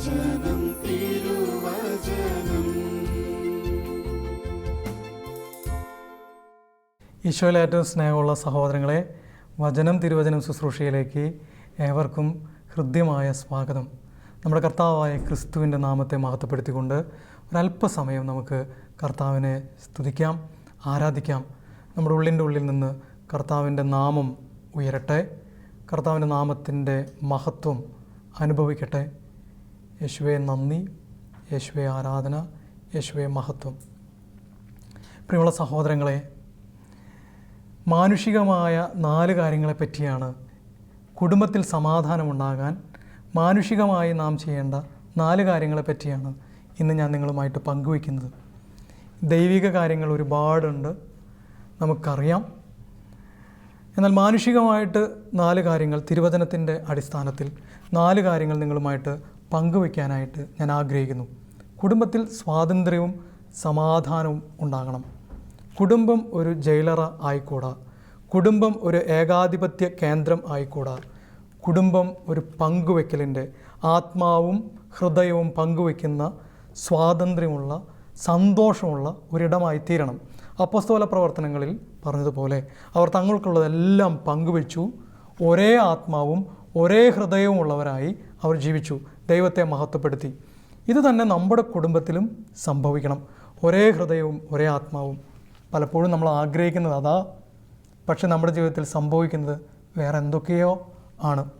വചനം തിരുവചനം. ഏറ്റവും സ്നേഹമുള്ള സഹോദരങ്ങളെ വചനം തിരുവചനം ശുശ്രൂഷയിലേക്ക് ഏവർക്കും ഹൃദ്യമായ സ്വാഗതം. നമ്മുടെ കർത്താവായ ക്രിസ്തുവിന്റെ നാമത്തെ മഹത്വപ്പെടുത്തിക്കൊണ്ട് ഒരല്പസമയം നമുക്ക് കർത്താവിനെ സ്തുതിക്കാം ആരാധിക്കാം. നമ്മുടെ ഉള്ളിന്റെ ഉള്ളിൽ നിന്ന് കർത്താവിന്റെ നാമം ഉയരട്ടെ കർത്താവിന്റെ നാമത്തിന്റെ മഹത്വം അനുഭവിക്കട്ടെ. യേശുവെ നന്ദി. യേശുവെ ആരാധന. യേശുവെ മഹത്വം. പ്രിയമുള്ള സഹോദരങ്ങളെ മാനുഷികമായ നാല് കാര്യങ്ങളെപ്പറ്റിയാണ് കുടുംബത്തിൽ സമാധാനമുണ്ടാകാൻ മാനുഷികമായി നാം ചെയ്യേണ്ട നാല് കാര്യങ്ങളെപ്പറ്റിയാണ് ഇന്ന് ഞാൻ നിങ്ങളുമായിട്ട് പങ്കുവയ്ക്കുന്നത്. ദൈവിക കാര്യങ്ങൾ ഒരുപാടുണ്ട്. നമുക്കറിയാം. എന്നാൽ മാനുഷികമായിട്ട് നാല് കാര്യങ്ങൾ തിരുവചനത്തിന്റെ അടിസ്ഥാനത്തിൽ നാല് കാര്യങ്ങൾ നിങ്ങളുമായിട്ട് പങ്കുവയ്ക്കാനായിട്ട് ഞാൻ ആഗ്രഹിക്കുന്നു. കുടുംബത്തിൽ സ്വാതന്ത്ര്യവും സമാധാനവും ഉണ്ടാകണം. കുടുംബം ഒരു ജയിലറ ആയിക്കൂടാ. കുടുംബം ഒരു ഏകാധിപത്യ കേന്ദ്രം ആയിക്കൂടാ. കുടുംബം ഒരു പങ്കുവെക്കലിന്റെ ആത്മാവും ഹൃദയവും പങ്കുവെക്കുന്ന സ്വാതന്ത്ര്യമുള്ള സന്തോഷമുള്ള ഒരിടമായി തീരണം അപ്പസ്തോല പ്രവർത്തനങ്ങളിൽ പറഞ്ഞതുപോലെ അവർ തങ്ങൾക്കുള്ളതെല്ലാം പങ്കുവെച്ചു. ഒരേ ആത്മാവും ഒരേ ഹൃദയവും ഉള്ളവരായി അവർ ജീവിച്ചു. ദൈവത്തെ മഹത്വപ്പെടുത്തി. ഇത് തന്നെ നമ്മുടെ കുടുംബത്തിലും സംഭവിക്കണം. ഒരേ ഹൃദയവും ഒരേ ആത്മാവും. പലപ്പോഴും നമ്മൾ ആഗ്രഹിക്കുന്നത് അതാ. പക്ഷെ നമ്മുടെ ജീവിതത്തിൽ സംഭവിക്കുന്നത് വേറെ എന്തൊക്കെയോ ആണ്.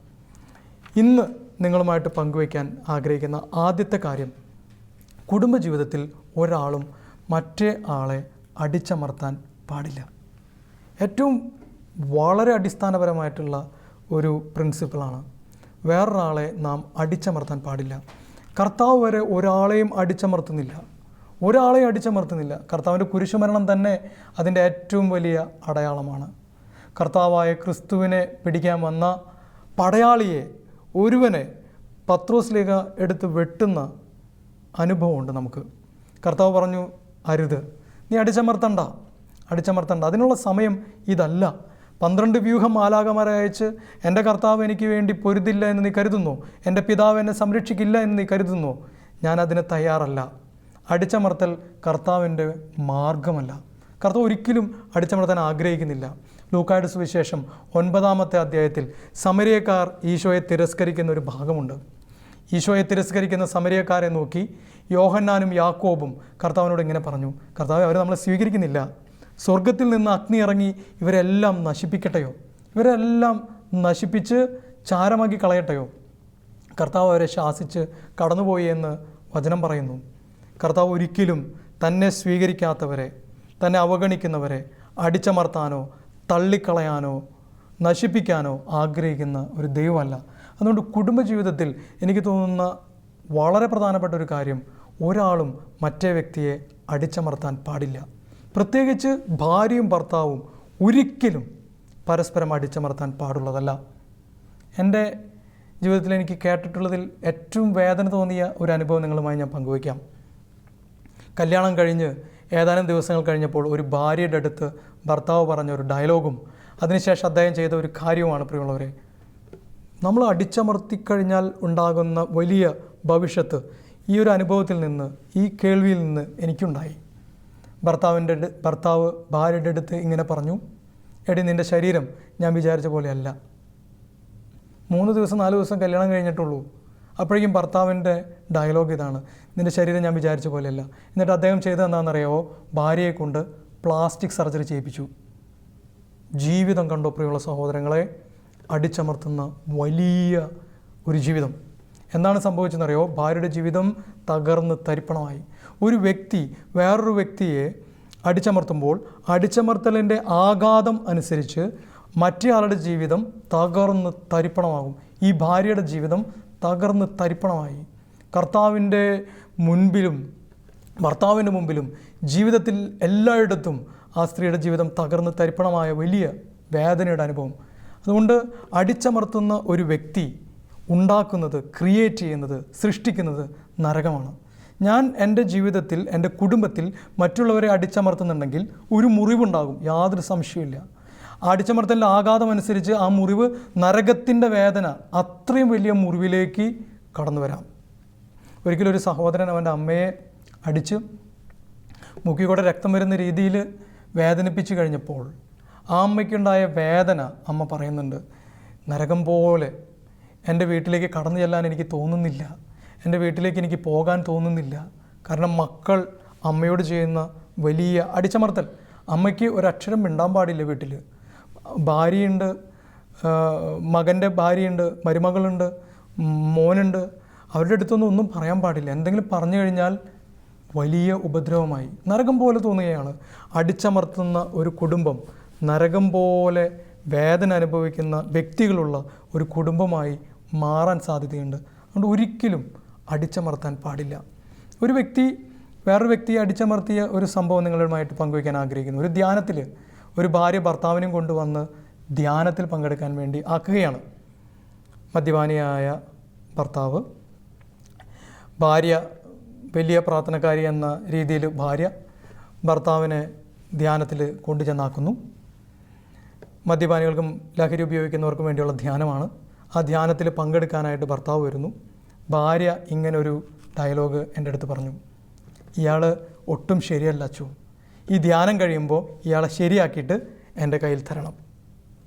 ഇന്ന് നിങ്ങളുമായിട്ട് പങ്കുവയ്ക്കാൻ ആഗ്രഹിക്കുന്ന ആദ്യത്തെ കാര്യം കുടുംബജീവിതത്തിൽ ഒരാളും മറ്റേ ആളെ അടിച്ചമർത്താൻ പാടില്ല. ഏറ്റവും വളരെ അടിസ്ഥാനപരമായിട്ടുള്ള ഒരു പ്രിൻസിപ്പിളാണ്. വേറൊരാളെ നാം അടിച്ചമർത്താൻ പാടില്ല. കർത്താവ് വരെ ഒരാളെയും അടിച്ചമർത്തുന്നില്ല. ഒരാളെയും അടിച്ചമർത്തുന്നില്ല. കർത്താവിന്റെ കുരിശുമരണം തന്നെ അതിന്റെ ഏറ്റവും വലിയ അടയാളമാണ്. കർത്താവായ ക്രിസ്തുവിനെ പിടിക്കാൻ വന്ന പടയാളിയെ ഒരുവനെ പത്രോസ്ലിക എടുത്ത് വെട്ടുന്ന അനുഭവമുണ്ട് നമുക്ക്. കർത്താവ് പറഞ്ഞു അരുത്. നീ അടിച്ചമർത്തണ്ട. അടിച്ചമർത്തണ്ട. അതിനുള്ള സമയം ഇതല്ല. പന്ത്രണ്ട് വ്യൂഹം മാലാകമാരെ അയച്ച് എന്റെ കർത്താവ് എനിക്ക് വേണ്ടി പൊരുതില്ല എന്ന് നീ കരുതുന്നു. എന്റെ പിതാവ് എന്നെ സംരക്ഷിക്കില്ല എന്ന് നീ കരുതുന്നു. ഞാൻ അതിന് തയ്യാറല്ല. അടിച്ചമർത്തൽ കർത്താവിന്റെ മാർഗമല്ല. കർത്താവ് ഒരിക്കലും അടിച്ചമർത്താൻ ആഗ്രഹിക്കുന്നില്ല. ലൂക്കായുടെ സുവിശേഷം ഒൻപതാമത്തെ അധ്യായത്തിൽ സമരിയക്കാർ ഈശോയെ തിരസ്കരിക്കുന്ന ഒരു ഭാഗമുണ്ട്. ഈശോയെ തിരസ്കരിക്കുന്ന സമരിയക്കാരെ നോക്കി യോഹന്നാനും യാക്കോബും കർത്താവിനോട് ഇങ്ങനെ പറഞ്ഞു കർത്താവ് അവർ നമ്മളെ സ്വീകരിക്കുന്നില്ല. സ്വർഗത്തിൽ നിന്ന് അഗ്നി ഇറങ്ങി ഇവരെല്ലാം നശിപ്പിക്കട്ടെയോ? ഇവരെല്ലാം നശിപ്പിച്ച് ചാരമാക്കി കളയട്ടെയോ? കർത്താവ് അവരെ ശാസിച്ച് കടന്നുപോയി എന്ന് വചനം പറയുന്നു. കർത്താവ് ഒരിക്കലും തന്നെ സ്വീകരിക്കാത്തവരെ തന്നെ അവഗണിക്കുന്നവരെ അടിച്ചമർത്താനോ തള്ളിക്കളയാനോ നശിപ്പിക്കാനോ ആഗ്രഹിക്കുന്ന ഒരു ദൈവമല്ല. അതുകൊണ്ട് കുടുംബജീവിതത്തിൽ എനിക്ക് തോന്നുന്ന വളരെ പ്രധാനപ്പെട്ട ഒരു കാര്യം ഒരാളും മറ്റേ വ്യക്തിയെ അടിച്ചമർത്താൻ പാടില്ല. പ്രത്യേകിച്ച് ഭാര്യയും ഭർത്താവും ഒരിക്കലും പരസ്പരം അടിച്ചമർത്താൻ പാടുള്ളതല്ല. എന്റെ ജീവിതത്തിൽ എനിക്ക് കേട്ടിട്ടുള്ളതിൽ ഏറ്റവും വേദന തോന്നിയ ഒരു അനുഭവം നിങ്ങളുമായി ഞാൻ പങ്കുവയ്ക്കാം. കല്യാണം കഴിഞ്ഞ് ഏതാനും ദിവസങ്ങൾ കഴിഞ്ഞപ്പോൾ ഒരു ഭാര്യയുടെ അടുത്ത് ഭർത്താവ് പറഞ്ഞ ഒരു ഡയലോഗും അതിനുശേഷം അദ്ദേഹം ചെയ്ത ഒരു കാര്യവുമാണ് പ്രിയമുള്ളവരെ. നമ്മൾ അടിച്ചമർത്തിക്കഴിഞ്ഞാൽ ഉണ്ടാകുന്ന വലിയ ഭവിഷ്യത്ത് ഈ ഒരു അനുഭവത്തിൽ നിന്ന് ഈ കേൾവിയിൽ നിന്ന് എനിക്കുണ്ടായി. ഭർത്താവിന്റെ ഭർത്താവ് ഭാര്യയുടെ അടുത്ത് ഇങ്ങനെ പറഞ്ഞു എടി നിന്റെ ശരീരം ഞാൻ വിചാരിച്ച പോലെയല്ല. മൂന്ന് ദിവസം നാല് ദിവസം കല്യാണം കഴിഞ്ഞിട്ടുള്ളൂ. അപ്പോഴേക്കും ഭർത്താവിന്റെ ഡയലോഗ് ഇതാണ്. നിന്റെ ശരീരം ഞാൻ വിചാരിച്ച പോലെയല്ല. എന്നിട്ട് അദ്ദേഹം ചെയ്തത് എന്താണെന്നറിയാവോ? ഭാര്യയെ കൊണ്ട് പ്ലാസ്റ്റിക് സർജറി ചെയ്യിപ്പിച്ചു. ജീവിതം കണ്ടോ പ്രിയമുള്ള സഹോദരങ്ങളെ? അടിച്ചമർത്തുന്ന വലിയ ഒരു ജീവിതം. എന്താണ് സംഭവിച്ചതെന്നറിയോ ഭാര്യയുടെ ജീവിതം തകർന്ന് തരിപ്പണമായി. ഒരു വ്യക്തി വേറൊരു വ്യക്തിയെ അടിച്ചമർത്തുമ്പോൾ അടിച്ചമർത്തലിന്റെ ആഘാതം അനുസരിച്ച് മറ്റേയാളുടെ ജീവിതം തകർന്ന് തരിപ്പണമാകും. ഈ ഭാര്യയുടെ ജീവിതം തകർന്ന് തരിപ്പണമായി. കർത്താവിന്റെ മുൻപിലും ഭർത്താവിന്റെ മുമ്പിലും ജീവിതത്തിൽ എല്ലായിടത്തും ആ സ്ത്രീയുടെ ജീവിതം തകർന്ന് തരിപ്പണമായ വലിയ വേദനയുടെ അനുഭവം. അതുകൊണ്ട് അടിച്ചമർത്തുന്ന ഒരു വ്യക്തി ഉണ്ടാക്കുന്നത് ക്രിയേറ്റ് ചെയ്യുന്നത് സൃഷ്ടിക്കുന്നത് നരകമാണ്. ഞാൻ എന്റെ ജീവിതത്തിൽ എന്റെ കുടുംബത്തിൽ മറ്റുള്ളവരെ അടിച്ചമർത്തുന്നുണ്ടെങ്കിൽ ഒരു മുറിവുണ്ടാകും. യാതൊരു സംശയമില്ല അടിച്ചമർത്തലിന്റെ ആഘാതമനുസരിച്ച് ആ മുറിവ് നരകത്തിന്റെ വേദന അത്രയും വലിയ മുറിവിലേക്ക് കടന്നു വരാം ഒരിക്കലും ഒരു സഹോദരൻ അവന്റെ അമ്മയെ അടിച്ച് മുക്കിക്കൂടെ രക്തം വരുന്ന രീതിയിൽ വേദനിപ്പിച്ച് കഴിഞ്ഞപ്പോൾ ആ അമ്മയ്ക്കുണ്ടായ വേദന അമ്മ പറയുന്നുണ്ട് നരകം പോലെ എന്റെ വീട്ടിലേക്ക് കടന്നു ചെല്ലാൻ എനിക്ക് തോന്നുന്നില്ല. എന്റെ വീട്ടിലേക്ക് എനിക്ക് പോകാൻ തോന്നുന്നില്ല. കാരണം മക്കൾ അമ്മയോട് ചെയ്യുന്ന വലിയ അടിച്ചമർത്തൽ. അമ്മയ്ക്ക് ഒരക്ഷരം മിണ്ടാൻ പാടില്ല വീട്ടിൽ ഭാര്യയുണ്ട് മകന്റെ ഭാര്യയുണ്ട് മരുമകളുണ്ട് മോനുണ്ട്. അവരുടെ അടുത്തൊന്നും ഒന്നും പറയാൻ പാടില്ല. എന്തെങ്കിലും പറഞ്ഞു കഴിഞ്ഞാൽ വലിയ ഉപദ്രവമായി. നരകം പോലെ തോന്നുകയാണ്. അടിച്ചമർത്തുന്ന ഒരു കുടുംബം നരകം പോലെ വേദന അനുഭവിക്കുന്ന വ്യക്തികളുള്ള ഒരു കുടുംബമായി മാറാൻ സാധ്യതയുണ്ട്. അതുകൊണ്ട് ഒരിക്കലും അടിച്ചമർത്താൻ പാടില്ല. ഒരു വ്യക്തി വേറൊരു വ്യക്തിയെ അടിച്ചമർത്തിയ ഒരു സംഭവം നിങ്ങളുമായിട്ട് പങ്കുവയ്ക്കാൻ ആഗ്രഹിക്കുന്നു. ഒരു ധ്യാനത്തിൽ ഒരു ഭാര്യ ഭർത്താവിനെയും കൊണ്ടുവന്ന് ധ്യാനത്തിൽ പങ്കെടുക്കാൻ വേണ്ടി ആക്കുകയാണ്. മദ്യപാനിയായ ഭർത്താവ്. ഭാര്യ വലിയ പ്രാർത്ഥനക്കാരി എന്ന രീതിയിൽ ഭാര്യ ഭർത്താവിനെ ധ്യാനത്തിൽ കൊണ്ടുചെന്നാക്കുന്നു. മദ്യപാനികൾക്കും ലഹരി ഉപയോഗിക്കുന്നവർക്കും വേണ്ടിയുള്ള ധ്യാനമാണ്. ആ ധ്യാനത്തിൽ പങ്കെടുക്കാനായിട്ട് ഭർത്താവ് വരുന്നു. ഭാര്യ ഇങ്ങനൊരു ഡയലോഗ് എന്റെ അടുത്ത് പറഞ്ഞു. ഇയാൾ ഒട്ടും ശരിയല്ല അച്ചു. ഈ ധ്യാനം കഴിയുമ്പോൾ ഇയാളെ ശരിയാക്കിയിട്ട് എന്റെ കയ്യിൽ തരണം.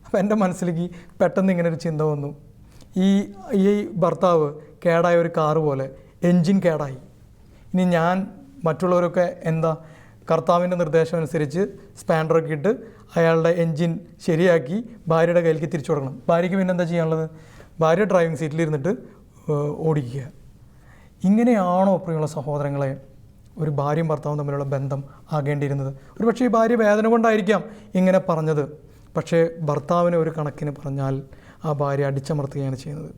അപ്പോൾ എന്റെ മനസ്സിലേക്ക് പെട്ടെന്ന് ഇങ്ങനെ ഒരു ചിന്ത വന്നു. ഈ ഈ ഭർത്താവ് കേടായ ഒരു കാറ് പോലെ എൻജിൻ കേടായി. ഇനി ഞാൻ മറ്റുള്ളവരൊക്കെ എന്താ കർത്താവിന്റെ നിർദ്ദേശം അനുസരിച്ച് സ്പാൻഡറൊക്കെ ഇട്ട് അയാളുടെ എൻജിൻ ശരിയാക്കി ഭാര്യയുടെ കയ്യിലേക്ക് തിരിച്ചു കൊടുക്കണം. ഭാര്യയ്ക്ക് പിന്നെ എന്താ ചെയ്യാനുള്ളത്? ഭാര്യ ഡ്രൈവിംഗ് സീറ്റിലിരുന്നിട്ട് ഓടിക്കുക. ഇങ്ങനെയാണോ പ്രിയമുള്ള സഹോദരങ്ങളെ ഒരു ഭാര്യയും ഭർത്താവും തമ്മിലുള്ള ബന്ധം ആകേണ്ടിയിരുന്നത്? ഒരു പക്ഷേ ഈ ഭാര്യ വേദന കൊണ്ടായിരിക്കാം ഇങ്ങനെ പറഞ്ഞത്. പക്ഷേ ഭർത്താവിനെ ഒരു കണക്കിന് പറഞ്ഞാൽ ആ ഭാര്യ അടിച്ചമർത്തുകയാണ് ചെയ്യുന്നത്.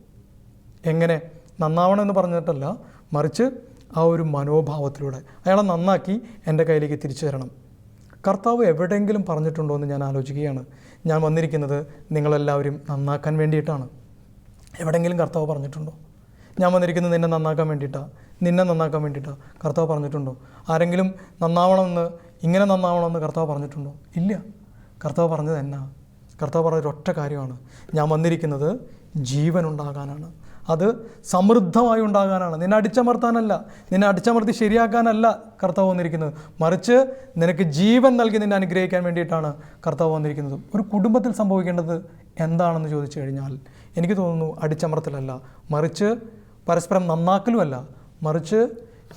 എങ്ങനെ? നന്നാവണം എന്ന് പറഞ്ഞിട്ടല്ല മറിച്ച് ആ ഒരു മനോഭാവത്തിലൂടെ. അയാളെ നന്നാക്കി എന്റെ കയ്യിലേക്ക് തിരിച്ചു തരണം. കർത്താവ് എവിടെയെങ്കിലും പറഞ്ഞിട്ടുണ്ടോ എന്ന് ഞാൻ ആലോചിക്കുകയാണ്. ഞാൻ വന്നിരിക്കുന്നത് നിങ്ങളെല്ലാവരും നന്നാക്കാൻ വേണ്ടിയിട്ടാണ്. എവിടെയെങ്കിലും കർത്താവ് പറഞ്ഞിട്ടുണ്ടോ? ഞാൻ വന്നിരിക്കുന്നത് നിന്നെ നന്നാക്കാൻ വേണ്ടിയിട്ടാണ് നിന്നെ നന്നാക്കാൻ വേണ്ടിയിട്ടാണ് കർത്താവ് പറഞ്ഞിട്ടുണ്ടോ? ആരെങ്കിലും നന്നാവണമെന്ന് ഇങ്ങനെ നന്നാവണമെന്ന് കർത്താവ് പറഞ്ഞിട്ടുണ്ടോ? ഇല്ല. കർത്താവ് പറഞ്ഞത് എന്നാ? കർത്താവ് പറഞ്ഞ ഒറ്റ കാര്യമാണ്. ഞാൻ വന്നിരിക്കുന്നത് ജീവൻ ഉണ്ടാകാനാണ് അത് സമൃദ്ധമായി ഉണ്ടാകാനാണ്. നിന്നെ അടിച്ചമർത്താനല്ല. നിന്നെ അടിച്ചമർത്തി ശരിയാക്കാനല്ല കർത്താവ് വന്നിരിക്കുന്നത്. മറിച്ച് നിനക്ക് ജീവൻ നൽകി നിന്നെ അനുഗ്രഹിക്കാൻ വേണ്ടിയിട്ടാണ് കർത്താവ് വന്നിരിക്കുന്നത്. ഒരു കുടുംബത്തിൽ സംഭവിക്കേണ്ടത് എന്താണെന്ന് ചോദിച്ചു കഴിഞ്ഞാൽ എനിക്ക് തോന്നുന്നു അടിച്ചമർത്തലല്ല. മറിച്ച് പരസ്പരം നന്നാക്കലുമല്ല മറിച്ച്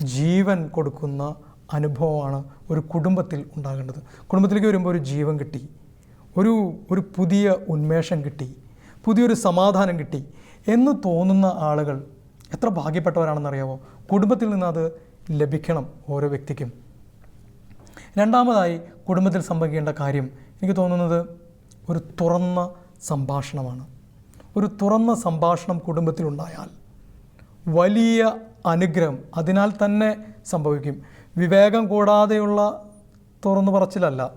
ജീവൻ കൊടുക്കുന്ന അനുഭവമാണ് ഒരു കുടുംബത്തിൽ ഉണ്ടാകേണ്ടത്. കുടുംബത്തിലേക്ക് വരുമ്പോൾ ഒരു ജീവൻ കിട്ടി ഒരു ഒരു പുതിയ ഉന്മേഷം കിട്ടി പുതിയൊരു സമാധാനം കിട്ടി എന്ന് തോന്നുന്ന ആളുകൾ എത്ര ഭാഗ്യപ്പെട്ടവരാണെന്നറിയാമോ കുടുംബത്തിൽ നിന്ന് അത് ലഭിക്കണം ഓരോ വ്യക്തിക്കും. രണ്ടാമതായി കുടുംബത്തിൽ സംഭവിക്കേണ്ട കാര്യം എനിക്ക് തോന്നുന്നത് ഒരു തുറന്ന സംഭാഷണമാണ്. ഒരു തുറന്ന സംഭാഷണം കുടുംബത്തിലുണ്ടായാൽ വലിയ അനുഗ്രഹം അതിനാൽ തന്നെ സംഭവിക്കും. വിവേകം കൂടാതെയുള്ള തുറന്നു പറച്ചിലല്ല.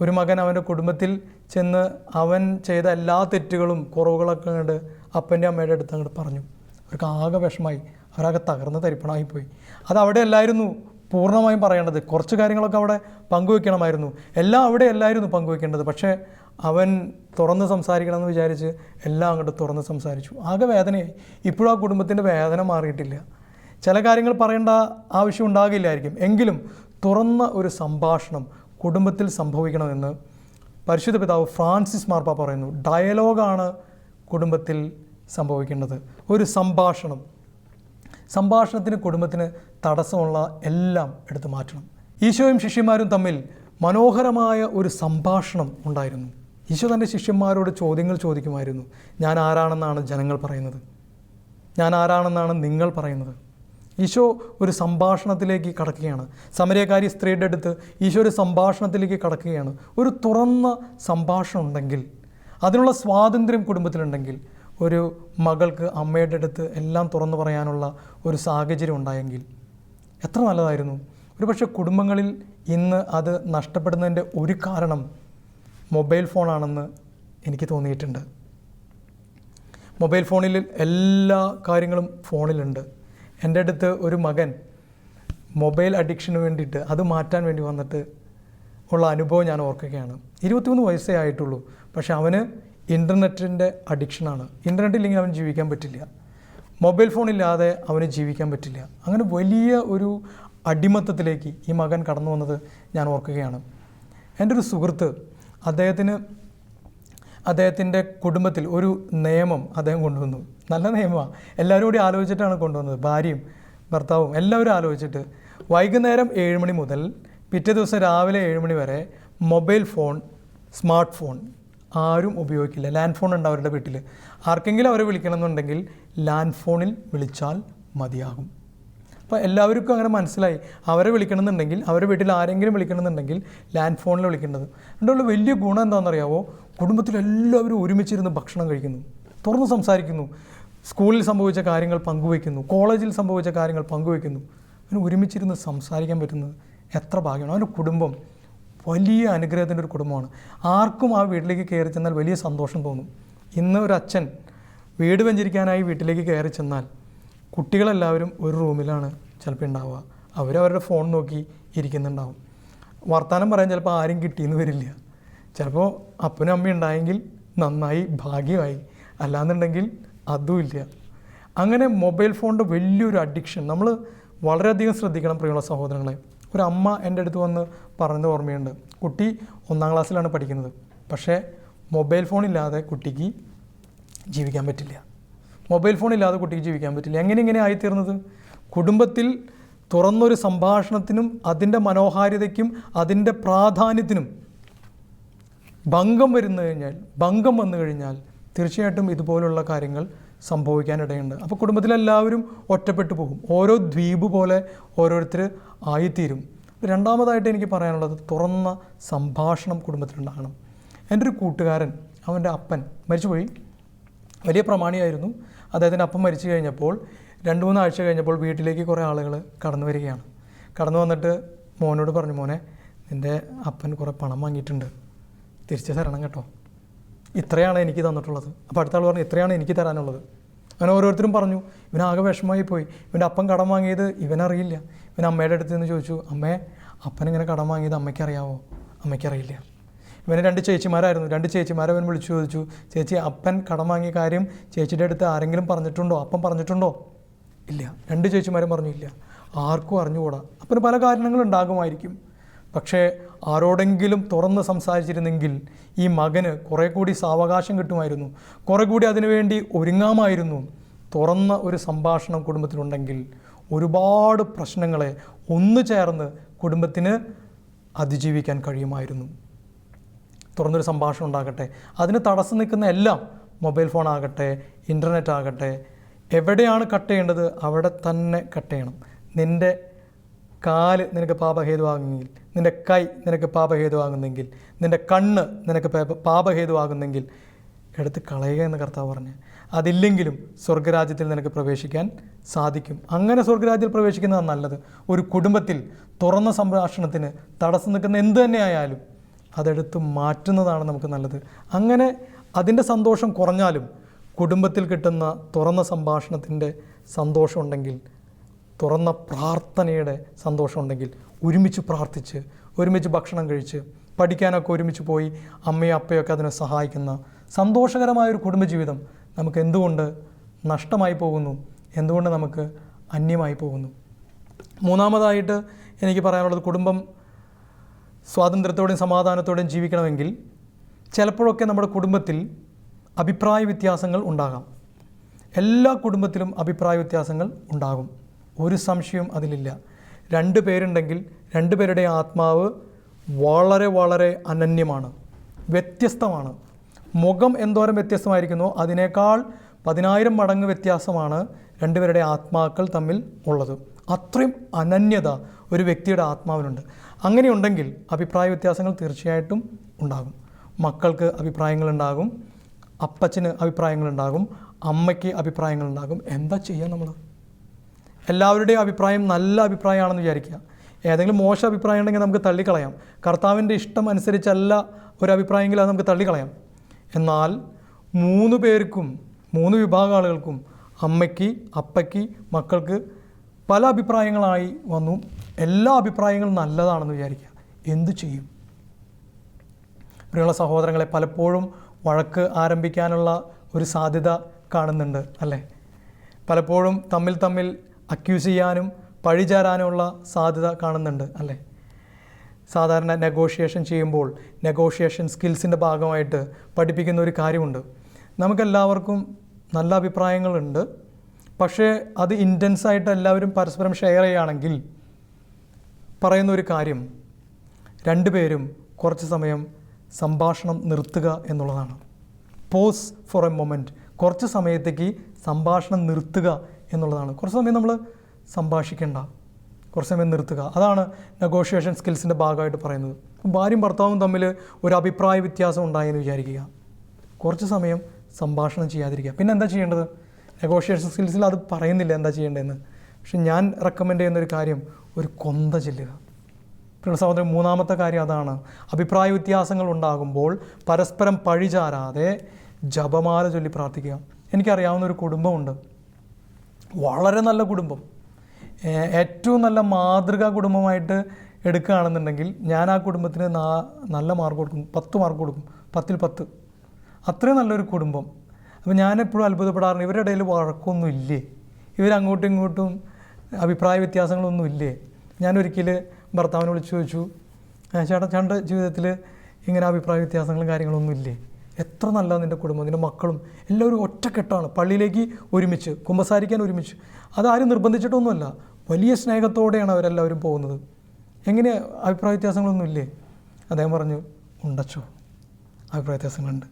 ഒരു മകൻ അവന്റെ കുടുംബത്തിൽ ചെന്ന് അവൻ ചെയ്ത എല്ലാ തെറ്റുകളും കുറവുകളൊക്കെ കണ്ട് അപ്പന്റെ അമ്മയുടെ അടുത്ത് അങ്ങോട്ട് പറഞ്ഞു. അവർക്ക് ആകെ വിഷമായി. അവരാകെ തകർന്ന് തരിപ്പണമായിപ്പോയി അത് അവിടെ അല്ലായിരുന്നു പൂർണമായും പറയേണ്ടത് കുറച്ച് കാര്യങ്ങളൊക്കെ അവിടെ പങ്കുവെക്കണമായിരുന്നു. എല്ലാം അവിടെ അല്ലായിരുന്നു പങ്കുവെക്കേണ്ടത്. പക്ഷേ അവൻ തുറന്ന് സംസാരിക്കണമെന്ന് വിചാരിച്ച് എല്ലാം അങ്ങോട്ട് തുറന്ന് സംസാരിച്ചു. ആകെ വേദനയായി. ഇപ്പോഴും ആ കുടുംബത്തിന്റെ വേദന മാറിയിട്ടില്ല. ചില കാര്യങ്ങൾ പറയേണ്ട ആവശ്യം ഉണ്ടാകില്ലായിരിക്കും. എങ്കിലും തുറന്ന ഒരു സംഭാഷണം കുടുംബത്തിൽ സംഭവിക്കണമെന്ന് പരിശുദ്ധ പിതാവ് ഫ്രാൻസിസ് മാർപ്പ പറയുന്നു. ഡയലോഗാണ് കുടുംബത്തിൽ സംഭവിക്കേണ്ടത്. ഒരു സംഭാഷണം. സംഭാഷണത്തിന് കുടുംബത്തിന് തടസ്സമുള്ള എല്ലാം എടുത്തു മാറ്റണം. ഈശോയും ശിഷ്യന്മാരും തമ്മിൽ മനോഹരമായ ഒരു സംഭാഷണം ഉണ്ടായിരുന്നു. ഈശോ തന്റെ ശിഷ്യന്മാരോട് ചോദ്യങ്ങൾ ചോദിക്കുമായിരുന്നു. ഞാൻ ആരാണെന്നാണ് ജനങ്ങൾ പറയുന്നത്? ഞാൻ ആരാണെന്നാണ് നിങ്ങൾ പറയുന്നത്? ഈശോ ഒരു സംഭാഷണത്തിലേക്ക് കടക്കുകയാണ്. സമരക്കാരി സ്ത്രീയുടെ അടുത്ത് ഈശോ ഒരു സംഭാഷണത്തിലേക്ക് കടക്കുകയാണ്. ഒരു തുറന്ന സംഭാഷണം ഉണ്ടെങ്കിൽ അതിനുള്ള സ്വാതന്ത്ര്യം കുടുംബത്തിലുണ്ടെങ്കിൽ ഒരു മകൾക്ക് അമ്മയുടെ അടുത്ത് എല്ലാം തുറന്നു പറയാനുള്ള ഒരു സാഹചര്യം ഉണ്ടായെങ്കിൽ എത്ര നല്ലതായിരുന്നു. ഒരുപക്ഷെ കുടുംബങ്ങളിൽ ഇന്ന് അത് നഷ്ടപ്പെടുന്നതിന്റെ ഒരു കാരണം മൊബൈൽ ഫോണാണെന്ന് എനിക്ക് തോന്നിയിട്ടുണ്ട്. മൊബൈൽ ഫോണിൽ എല്ലാ കാര്യങ്ങളും ഫോണിലുണ്ട്. എന്റെ അടുത്ത് ഒരു മകൻ മൊബൈൽ അഡിക്ഷന് വേണ്ടിയിട്ട് അത് മാറ്റാൻ വേണ്ടി വന്നിട്ട് ഉള്ള അനുഭവം ഞാൻ ഓർക്കുകയാണ്. ഇരുപത്തിമൂന്ന് വയസ്സേ ആയിട്ടുള്ളൂ. പക്ഷെ അവന് ഇന്റർനെറ്റിന്റെ അഡിക്ഷനാണ്. ഇന്റർനെറ്റ് ഇല്ലെങ്കിൽ അവൻ ജീവിക്കാൻ പറ്റില്ല. മൊബൈൽ ഫോൺ ഇല്ലാതെ അവന് ജീവിക്കാൻ പറ്റില്ല. അങ്ങനെ വലിയ ഒരു അടിമത്തത്തിലേക്ക് ഈ മകൻ കടന്നു വന്നത് ഞാൻ ഓർക്കുകയാണ്. എന്റെ ഒരു സുഹൃത്ത് അദ്ദേഹത്തിന് അദ്ദേഹത്തിന്റെ കുടുംബത്തിൽ ഒരു നിയമം അദ്ദേഹം കൊണ്ടുവന്നു. നല്ല നിയമമാണ് എല്ലാവരും കൂടി ആലോചിച്ചിട്ടാണ് കൊണ്ടുവന്നത്. ഭാര്യയും ഭർത്താവും എല്ലാവരും ആലോചിച്ചിട്ട് വൈകുന്നേരം ഏഴ് മണി മുതൽ പിറ്റേ ദിവസം രാവിലെ ഏഴ് മണി വരെ മൊബൈൽ ഫോൺ സ്മാർട്ട് ഫോൺ ആരും ഉപയോഗിക്കില്ല. ലാൻഡ് ഫോൺ ഉണ്ട് അവരുടെ വീട്ടിൽ ആർക്കെങ്കിലും അവരെ വിളിക്കണമെന്നുണ്ടെങ്കിൽ ലാൻഡ് ഫോണിൽ വിളിച്ചാൽ മതിയാകും. അപ്പോൾ എല്ലാവർക്കും അങ്ങനെ മനസ്സിലായി. അവരെ വിളിക്കണമെന്നുണ്ടെങ്കിൽ അവരുടെ വീട്ടിൽ ആരെങ്കിലും വിളിക്കണമെന്നുണ്ടെങ്കിൽ ലാൻഡ് ഫോണിൽ വിളിക്കേണ്ടത് അതുകൊണ്ടുള്ള വലിയ ഗുണം എന്താണെന്നറിയാവോ? കുടുംബത്തിലെല്ലാവരും ഒരുമിച്ചിരുന്ന് ഭക്ഷണം കഴിക്കുന്നു. തുറന്ന് സംസാരിക്കുന്നു. സ്കൂളിൽ സംഭവിച്ച കാര്യങ്ങൾ പങ്കുവയ്ക്കുന്നു. കോളേജിൽ സംഭവിച്ച കാര്യങ്ങൾ പങ്കുവയ്ക്കുന്നു. അവന് ഒരുമിച്ചിരുന്ന് സംസാരിക്കാൻ പറ്റുന്നത് എത്ര ഭാഗ്യമാണ്. അവന്റെ കുടുംബം വലിയ അനുഗ്രഹത്തിന്റെ ഒരു കുടുംബമാണ്. ആർക്കും ആ വീട്ടിലേക്ക് കയറി ചെന്നാൽ വലിയ സന്തോഷം തോന്നും. ഇന്ന് ഒരു അച്ഛൻ വീട് വെഞ്ചരിക്കാനായി വീട്ടിലേക്ക് കയറി ചെന്നാൽ കുട്ടികളെല്ലാവരും ഒരു റൂമിലാണ് ചിലപ്പോൾ ഉണ്ടാവുക. അവരവരുടെ ഫോൺ നോക്കി ഇരിക്കുന്നുണ്ടാവും. വർത്തമാനം പറയാൻ ചിലപ്പോൾ ആരും കിട്ടിയെന്ന് വരില്ല. ചിലപ്പോൾ അപ്പനും അമ്മയും ഉണ്ടായെങ്കിൽ നന്നായി ഭാഗ്യമായി. അല്ലാന്നുണ്ടെങ്കിൽ അതുമില്ല അങ്ങനെ മൊബൈൽ ഫോണിന്റെ വലിയൊരു അഡിക്ഷൻ. നമ്മൾ വളരെയധികം ശ്രദ്ധിക്കണം പ്രിയമുള്ള സഹോദരങ്ങളെ. ഒരു അമ്മ എന്റെ അടുത്ത് വന്ന് പറഞ്ഞത് ഓർമ്മയുണ്ട്. കുട്ടി ഒന്നാം ക്ലാസ്സിലാണ് പഠിക്കുന്നത്. പക്ഷേ മൊബൈൽ ഫോണില്ലാതെ കുട്ടിക്ക് ജീവിക്കാൻ പറ്റില്ല. മൊബൈൽ ഫോണില്ലാതെ കുട്ടിക്ക് ജീവിക്കാൻ പറ്റില്ല. എങ്ങനെ ഇങ്ങനെ ആയിത്തീർന്നത്? കുടുംബത്തിൽ തുറന്നൊരു സംഭാഷണത്തിനും അതിന്റെ മനോഹാരിതയ്ക്കും അതിന്റെ പ്രാധാന്യത്തിനും ഭംഗം വരുന്നു കഴിഞ്ഞാൽ ഭംഗം വന്നു കഴിഞ്ഞാൽ തീർച്ചയായിട്ടും ഇതുപോലുള്ള കാര്യങ്ങൾ സംഭവിക്കാനിടയുണ്ട്. അപ്പോൾ കുടുംബത്തിലെല്ലാവരും ഒറ്റപ്പെട്ടു പോകും. ഓരോ ദ്വീപ് പോലെ ഓരോരുത്തർ ആയിത്തീരും. രണ്ടാമതായിട്ട് എനിക്ക് പറയാനുള്ളത് തുറന്ന സംഭാഷണം കുടുംബത്തിലുണ്ടാകണം. എന്റെ ഒരു കൂട്ടുകാരൻ അവന്റെ അപ്പൻ മരിച്ചുപോയി. വലിയ പ്രമാണിയായിരുന്നു. അദ്ദേഹത്തിന്റെ അപ്പം മരിച്ചു കഴിഞ്ഞപ്പോൾ രണ്ട് മൂന്ന് ആഴ്ച കഴിഞ്ഞപ്പോൾ വീട്ടിലേക്ക് കുറേ ആളുകൾ കടന്നു വരികയാണ്. കടന്നു വന്നിട്ട് മോനോട് പറഞ്ഞു മോനെ നിന്റെ അപ്പൻ കുറേ പണം വാങ്ങിയിട്ടുണ്ട്. തിരിച്ചു തരണം കേട്ടോ. ഇത്രയാണ് എനിക്ക് തന്നിട്ടുള്ളത്. അപ്പോൾ അടുത്ത ആൾ പറഞ്ഞു ഇത്രയാണ് എനിക്ക് തരാനുള്ളത്. അങ്ങനെ ഓരോരുത്തരും പറഞ്ഞു ഇവനാകെ വിഷമമായി പോയി. ഇവന്റെ അപ്പം കടം വാങ്ങിയത് ഇവനറിയില്ല ഇവൻ അമ്മയുടെ അടുത്ത് നിന്ന് ചോദിച്ചു അമ്മേ അപ്പനിങ്ങനെ കടം വാങ്ങിയത് അമ്മയ്ക്കറിയാവോ? അമ്മയ്ക്കറിയില്ല. ഇവന് രണ്ട് ചേച്ചിമാരായിരുന്നു. രണ്ട് ചേച്ചിമാരെ അവൻ വിളിച്ചു ചോദിച്ചു ചേച്ചി അപ്പൻ കടം വാങ്ങിയ കാര്യം ചേച്ചിയുടെ അടുത്ത് ആരെങ്കിലും പറഞ്ഞിട്ടുണ്ടോ? അപ്പം പറഞ്ഞിട്ടുണ്ടോ? ഇല്ല. രണ്ട് ചേച്ചിമാരും പറഞ്ഞു ഇല്ല. ആർക്കും അറിഞ്ഞുകൂടാ. അപ്പന് പല കാരണങ്ങളുണ്ടാകുമായിരിക്കും പക്ഷേ ആരോടെങ്കിലും തുറന്ന് സംസാരിച്ചിരുന്നെങ്കിൽ ഈ മകന് കുറേ കൂടി സാവകാശം കിട്ടുമായിരുന്നു. കുറേ കൂടി അതിനുവേണ്ടി ഒരുങ്ങാമായിരുന്നു. തുറന്ന ഒരു സംഭാഷണം കുടുംബത്തിലുണ്ടെങ്കിൽ ഒരുപാട് പ്രശ്നങ്ങളെ ഒന്നു ചേർന്ന് കുടുംബത്തിന് അതിജീവിക്കാൻ കഴിയുമായിരുന്നു. തുറന്നൊരു സംഭാഷണം ഉണ്ടാകട്ടെ. അതിന് തടസ്സം നിൽക്കുന്ന എല്ലാം മൊബൈൽ ഫോൺ ആകട്ടെ ഇന്റർനെറ്റ് ആകട്ടെ എവിടെയാണ് കട്ട് ചെയ്യേണ്ടത്? അവിടെ തന്നെ കട്ട് ചെയ്യണം. നിന്റെ കാൽ നിനക്ക് പാപഹേതുവാകുന്നെങ്കിൽ നിന്റെ കൈ നിനക്ക് പാപഹേതുവാകുന്നെങ്കിൽ നിന്റെ കണ്ണ് നിനക്ക് പാപ- പാപഹേതുവാകുന്നെങ്കിൽ എടുത്ത് കളയുക എന്ന് കർത്താവ് പറഞ്ഞു. അതില്ലെങ്കിലും സ്വർഗരാജ്യത്തിൽ നിനക്ക് പ്രവേശിക്കാൻ സാധിക്കും. അങ്ങനെ സ്വർഗരാജ്യത്തിൽ പ്രവേശിക്കുന്നതാണ് നല്ലത്. ഒരു കുടുംബത്തിൽ തുറന്ന സംഭാഷണത്തിന് തടസ്സം നിൽക്കുന്ന എന്ത് തന്നെയായാലും അതെടുത്ത് മാറ്റുന്നതാണ് നമുക്ക് നല്ലത്. അങ്ങനെ അതിന്റെ സന്തോഷം കുറഞ്ഞാലും കുടുംബത്തിൽ കിട്ടുന്ന തുറന്ന സംഭാഷണത്തിന്റെ സന്തോഷമുണ്ടെങ്കിൽ തുറന്ന പ്രാർത്ഥനയുടെ സന്തോഷമുണ്ടെങ്കിൽ ഒരുമിച്ച് പ്രാർത്ഥിച്ച് ഒരുമിച്ച് ഭക്ഷണം കഴിച്ച് പഠിക്കാനൊക്കെ ഒരുമിച്ച് പോയി അമ്മയും അപ്പയൊക്കെ അതിനെ സഹായിക്കുന്ന സന്തോഷകരമായ ഒരു കുടുംബജീവിതം നമുക്ക് എന്തുകൊണ്ട് നഷ്ടമായി പോകുന്നു? എന്തുകൊണ്ട് നമുക്ക് അന്യമായി പോകുന്നു? മൂന്നാമതായിട്ട് എനിക്ക് പറയാനുള്ളത് കുടുംബം സ്വാതന്ത്ര്യത്തോടെയും സമാധാനത്തോടെയും ജീവിക്കണമെങ്കിൽ ചിലപ്പോഴൊക്കെ നമ്മുടെ കുടുംബത്തിൽ അഭിപ്രായ വ്യത്യാസങ്ങൾ ഉണ്ടാകാം. എല്ലാ കുടുംബത്തിലും അഭിപ്രായ വ്യത്യാസങ്ങൾ ഉണ്ടാകും. ഒരു സംശയവും അതിലില്ല. രണ്ട് പേരുണ്ടെങ്കിൽ രണ്ട് പേരുടെ ആത്മാവ് വളരെ വളരെ അനന്യമാണ് വ്യത്യസ്തമാണ്. മുഖം എന്തോരം വ്യത്യസ്തമായിരിക്കുന്നു അതിനേക്കാൾ പതിനായിരം മടങ്ങ് വ്യത്യാസമാണ് രണ്ടുപേരുടെ ആത്മാക്കൾ തമ്മിൽ ഉള്ളത്. അത്രയും അനന്യത ഒരു വ്യക്തിയുടെ ആത്മാവിനുണ്ട്. അങ്ങനെയുണ്ടെങ്കിൽ അഭിപ്രായ വ്യത്യാസങ്ങൾ തീർച്ചയായിട്ടും ഉണ്ടാകും. മക്കൾക്ക് അഭിപ്രായങ്ങളുണ്ടാകും അപ്പച്ചന് അഭിപ്രായങ്ങളുണ്ടാകും അമ്മയ്ക്ക് അഭിപ്രായങ്ങളുണ്ടാകും എന്താ ചെയ്യുക നമ്മൾ എല്ലാവരുടെയും അഭിപ്രായം നല്ല അഭിപ്രായമാണെന്ന് വിചാരിക്കുക. ഏതെങ്കിലും മോശം അഭിപ്രായം ഉണ്ടെങ്കിൽ നമുക്ക് തള്ളിക്കളയാം. കർത്താവിന്റെ ഇഷ്ടം അനുസരിച്ചല്ല ഒരു അഭിപ്രായമെങ്കിൽ അത് നമുക്ക് തള്ളിക്കളയാം. എന്നാൽ മൂന്ന് പേർക്കും മൂന്ന് വിഭാഗ ആളുകൾക്കും അമ്മയ്ക്ക് അപ്പയ്ക്ക് മക്കൾക്ക് പല അഭിപ്രായങ്ങളായി വന്നു. എല്ലാ അഭിപ്രായങ്ങളും നല്ലതാണെന്ന് വിചാരിക്കുക. എന്തു ചെയ്യും? പ്രിയമുള്ള സഹോദരങ്ങളെ പലപ്പോഴും വഴക്ക് ആരംഭിക്കാനുള്ള ഒരു സാധ്യത കാണുന്നുണ്ട് അല്ലേ? പലപ്പോഴും തമ്മിൽ തമ്മിൽ അക്യൂസ് ചെയ്യാനും പഴിചാരാനുമുള്ള സാധ്യത കാണുന്നുണ്ട് അല്ലേ? സാധാരണ നെഗോഷിയേഷൻ ചെയ്യുമ്പോൾ നെഗോഷിയേഷൻ സ്കിൽസിന്റെ ഭാഗമായിട്ട് പഠിപ്പിക്കുന്ന ഒരു കാര്യമുണ്ട്. നമുക്കെല്ലാവർക്കും നല്ല അഭിപ്രായങ്ങളുണ്ട്. പക്ഷേ അത് ഇന്റൻസായിട്ട് എല്ലാവരും പരസ്പരം ഷെയർ ചെയ്യുകയാണെങ്കിൽ പറയുന്ന ഒരു കാര്യം രണ്ടുപേരും കുറച്ച് സമയം സംഭാഷണം നിർത്തുക എന്നുള്ളതാണ്. പോസ് ഫോർ എ മൊമെന്റ് കുറച്ച് സമയത്തേക്ക് സംഭാഷണം നിർത്തുക എന്നുള്ളതാണ്. കുറച്ച് സമയം നമ്മൾ സംഭാഷിക്കേണ്ട. കുറച്ച് സമയം നിർത്തുക. അതാണ് നെഗോഷിയേഷൻ സ്കിൽസിന്റെ ഭാഗമായിട്ട് പറയുന്നത്. ഭാര്യയും ഭർത്താവും തമ്മിൽ ഒരു അഭിപ്രായ വ്യത്യാസം ഉണ്ടായെന്ന് വിചാരിക്കുക. കുറച്ച് സമയം സംഭാഷണം ചെയ്യാതിരിക്കുക. പിന്നെ എന്താ ചെയ്യേണ്ടത്? നെഗോഷിയേഷൻ സ്കിൽസിൽ അത് പറയുന്നില്ല എന്താ ചെയ്യേണ്ടതെന്ന്. പക്ഷെ ഞാൻ റെക്കമെൻഡ് ചെയ്യുന്ന ഒരു കാര്യം ഒരു കൊന്ത ചെല്ലുക. പിന്നെ സഹോദരൻ മൂന്നാമത്തെ കാര്യം അതാണ്. അഭിപ്രായ വ്യത്യാസങ്ങൾ ഉണ്ടാകുമ്പോൾ പരസ്പരം പഴിചാരാതെ ജപമാല ചൊല്ലി പ്രാർത്ഥിക്കുക. എനിക്കറിയാവുന്ന ഒരു കുടുംബമുണ്ട്. വളരെ നല്ല കുടുംബം. ഏറ്റവും നല്ല മാതൃകാ കുടുംബമായിട്ട് എടുക്കുകയാണെന്നുണ്ടെങ്കിൽ ഞാൻ ആ കുടുംബത്തിന് നാ- നല്ല മാർക്ക് കൊടുക്കും. പത്ത് മാർക്ക് കൊടുക്കും. പത്തിൽ പത്ത്. അത്രയും നല്ലൊരു കുടുംബം. അപ്പോൾ ഞാനെപ്പോഴും അത്ഭുതപ്പെടാറുണ്ട്. ഇവരുടെ ഇടയിൽ വഴക്കൊന്നും ഇല്ലേ? ഇവരങ്ങോട്ടും ഇങ്ങോട്ടും അഭിപ്രായ വ്യത്യാസങ്ങളൊന്നും ഇല്ലേ? ഞാനൊരിക്കൽ ഭർത്താവിനെ വിളിച്ചു ചോദിച്ചു. "ആ, ചേട്ടാ ചേട്ടന്റെ ജീവിതത്തിൽ ഇങ്ങനെ അഭിപ്രായ വ്യത്യാസങ്ങളും കാര്യങ്ങളൊന്നും ഇല്ലേ? എത്ര നല്ല നിന്റെ കുടുംബം? നിന്റെ മക്കളും എല്ലാവരും ഒറ്റക്കെട്ടാണ്. പള്ളിയിലേക്ക് ഒരുമിച്ച് കുമ്പസാരിക്കാൻ ഒരുമിച്ച്. അതാരും നിർബന്ധിച്ചിട്ടൊന്നുമല്ല. വലിയ സ്നേഹത്തോടെയാണ് അവരെല്ലാവരും പോകുന്നത്. എങ്ങനെ? അഭിപ്രായ വ്യത്യാസങ്ങളൊന്നും ഇല്ലേ? അദ്ദേഹം പറഞ്ഞു ഉണ്ടച്ചോ. അഭിപ്രായ വ്യത്യാസങ്ങളുണ്ട്.